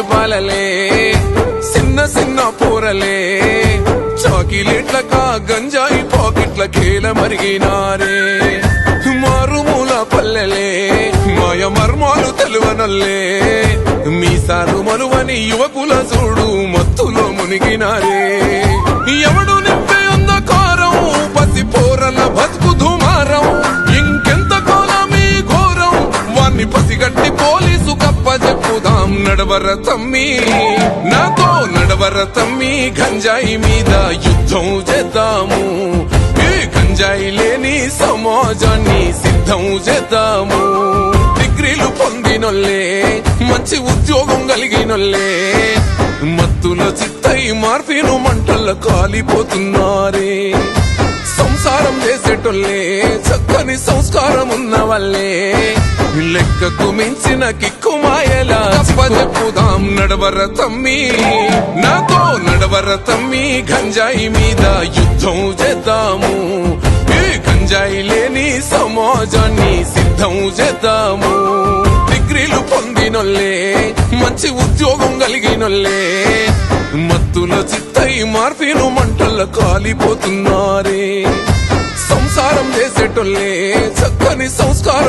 బలలే చిన్న చిన్న పూరలే. చాకిలెట్లకా గంజాయి పాకెట్ల కేల మరిగినారే. మారుమూల పల్లెలే మాయ మర్మాలు తెలువనల్లే. మీసాలు మలువని యువకుల చూడు మత్తులో మునిగినారే. ఎవడు చెప్పుదాం నడవర తమ్మి నాతో నడవర తమ్మి గంజాయి మీద యుద్ధం చేద్దాము. ఈ గంజాయి లేని సమాజాన్ని సిద్ధం చేద్దాము. డిగ్రీలు పొందినొల్లే మంచి ఉద్యోగం కలిగినొల్లే మత్తుల చిత్తై మార్పిను మంటల్లో కాలిపోతున్నారే. సంసారం చేసేటోళ్ళే చక్కని సంస్కారం ఉన్న వాళ్ళే లెక్కకు మించిన కిక్కు మాయలా. చెప్పుదాం నడవర తమ్మి. నాతో నడవర తమ్మి. గంజాయి మీద యుద్ధం చేద్దాము. ఈ గంజాయి లేని సమాజాన్ని సిద్ధం చేద్దాము. డిగ్రీలు పొందినొల్లే మంచి ఉద్యోగం కలిగినొల్లే మత్తుల చిత్తై మార్పిను మంటల్లో కాలిపోతున్నారే. సంసారం చేసేటోళ్ళే చక్కని సంస్కారం